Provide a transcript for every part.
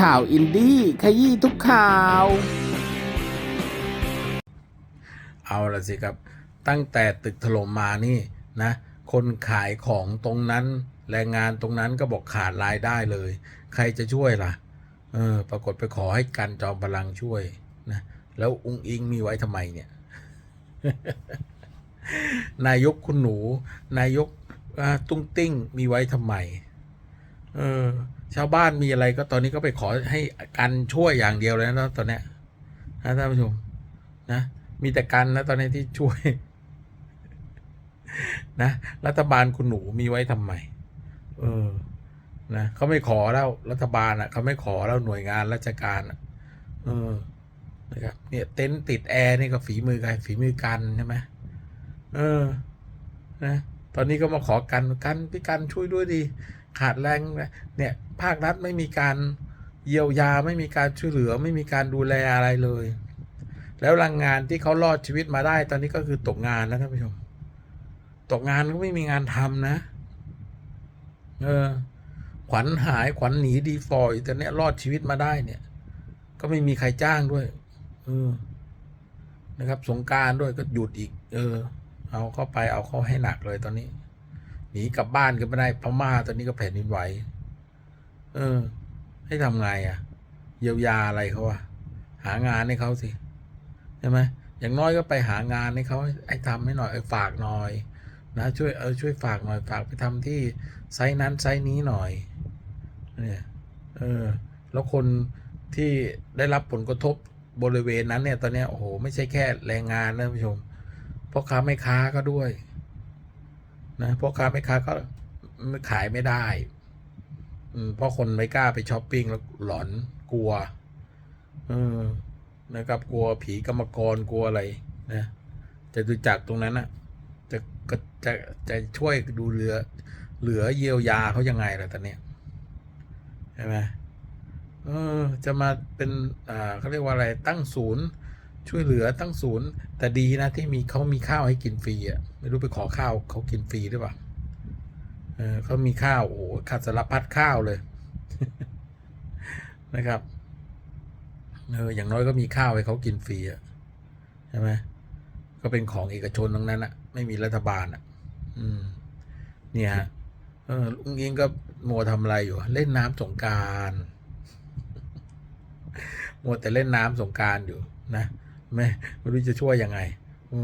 ข่าวอินดี้ขยี้ทุกข่าว เอาละสิครับ ตั้งแต่ตึกถล่มมานี่นะ คนขายของตรงนั้นแรงงานตรงนั้นก็บอกขาดรายได้เลย ใครจะช่วยล่ะ เออ ปรากฏไปขอให้กันจอมพลังช่วยนะ แล้วอุงอิงมีไว้ทำไมเนี่ย นายกคุณหนู นายกตุ้งติ้งมีไว้ทำไม เออ ชาวบ้านมีอะไรก็ตอนนี้ก็ไปขอให้กันช่วยอย่างเดียวเลยนะตอนเนี้ยนะท่านผู้ชมนะมีแต่กันนะตอนนี้ที่ช่วย นะรัฐบาลคุณหนูมีไว้ทำไมเออนะเขาไม่ขอแล้วรัฐบาลอะเขาไม่ขอแล้วหน่วยงานราชการอะเออนะครับเนี่ยเต็นท์ติดแอร์นี่ก็ฝีมือใครฝีมือกันใช่ไหมเออ นะ ตอนนี้ก็มาขอกันกันพี่กันช่วยด้วยดี ขาดแรงเนี่ยภาครัฐไม่มีการเยียวยาไม่มีการช่วยเหลือไม่มีการดูแลอะไรเลย แล้วแรงงานที่เขารอดชีวิตมาได้ตอนนี้ก็คือตกงานนะท่านผู้ชม ตกงานก็ไม่มีงานทำนะ เออ ขวัญหายขวัญหนีดีฟอร์แต่เนี้ยรอดชีวิตมาได้เนี่ย ก็ไม่มีใครจ้างด้วย เออ นะครับ สงการด้วยก็หยุดอีก เออ เอาเข้าไปเอาเข้าให้หนักเลยตอนนี้ นีกลับบ้านก็ไม่ได้พม่าตอนนี้ก็แผ่นดินไหว เออ ให้ทำไงอะ่ะ เยียวยาอะไรเขาอะหางานให้เขาสิใช่ไหมอย่างน้อยก็ไปหางานให้เขาไอ้ทำให้หน่อยเออฝากหน่อย นะช่วยเออช่วยฝากหน่อยฝากไปทำที่ไซต์นั้นไซต์นี้หน่อยเนี่ยเออ แล้วคนที่ได้รับผลกระทบบริเวณนั้นเนี่ยตอนเนี้ยโอ้โหไม่ใช่แค่แรงงานนะผู้ชมพ่อค้าแม่ค้าก็ด้วย นะพ่อค้าแม่ค้าก็ไม่ขายไม่ได้อืเพราะคนไม่กล้าไปช้อปปิ้งแล้วหลอนกลัวเออนะครับ กลัวผีกรรมกรกลัวอะไรนะจะดูจักตรงนั้นนะจะก็จะจะช่วยดูเหลือ เหลือเยียวยาเขายังไงล่ะตอนเนี้ยใช่ไหมเออ จะมาเป็นอ่าเขาเรียกว่าอะไรตั้งศูนย์ ช่วยเหลือตั้งศูนย์ แต่ดีนะที่มีเขามีข้าวให้กินฟรีอะไม่รู้ไปขอข้าวเขากินฟรีหรือเปล่าเออเขามีข้าวโอ้ขัดสารพัดข้าวเลยนะครับเอออย่างน้อยก็มีข้าวให้เขากินฟรีอะใช่ไหมก็เป็นของเอกชนทั้งนั้นอะ ไม่มีรัฐบาลอะ อืม เนี่ยฮะเออลุงอิงก็มัวทำอะไรอยู่ เล่นน้ำสงการมัวแต่เล่นน้ำสงการอยู่นะ ไม่ไม่รู้จะช่วยยังไงโอ้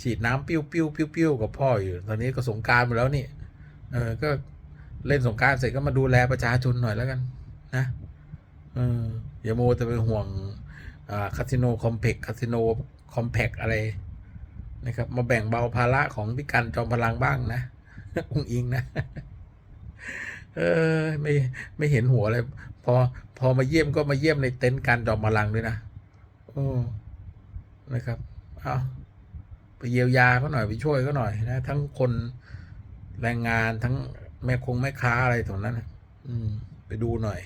ฉีดน้ำปิ้วปิ้วปิ้วปิ้วกับพ่ออยู่ ตอนนี้ก็สงการไปแล้วนี่ เออ ก็เล่นสงการเสร็จก็มาดูแลประชาชนหน่อยแล้วกัน นะเอออย่าโมวแต่ไปห่วงอ่าคาสิโนคอมเพล็กคาสิโนคอมแพกอะไรนะครับ มาแบ่งเบาภาระของพิการจอมพลังบ้างนะอุ้งอิงนะเออไม่ไม่เห็นหัวเลย พอ พอมาเยี่ยมก็มาเยี่ยมในเต็นท์การจอมพลังด้วยนะโอ้ นะครับเอาไปเยียวยาเขาหน่อยไปช่วยเขาหน่อยนะทั้งคนแรงงานทั้งแม่คงแม่ค้าอะไรตรงนั้นอืม ไปดูหน่อย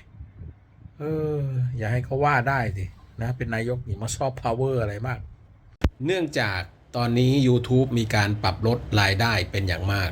เออ อย่าให้เขาว่าได้สินะเป็นนายกอย่ามาซอฟต์พาวเวอร์อะไรมาก เนื่องจากตอนนี้ YouTube มีการปรับลดรายได้เป็นอย่างมาก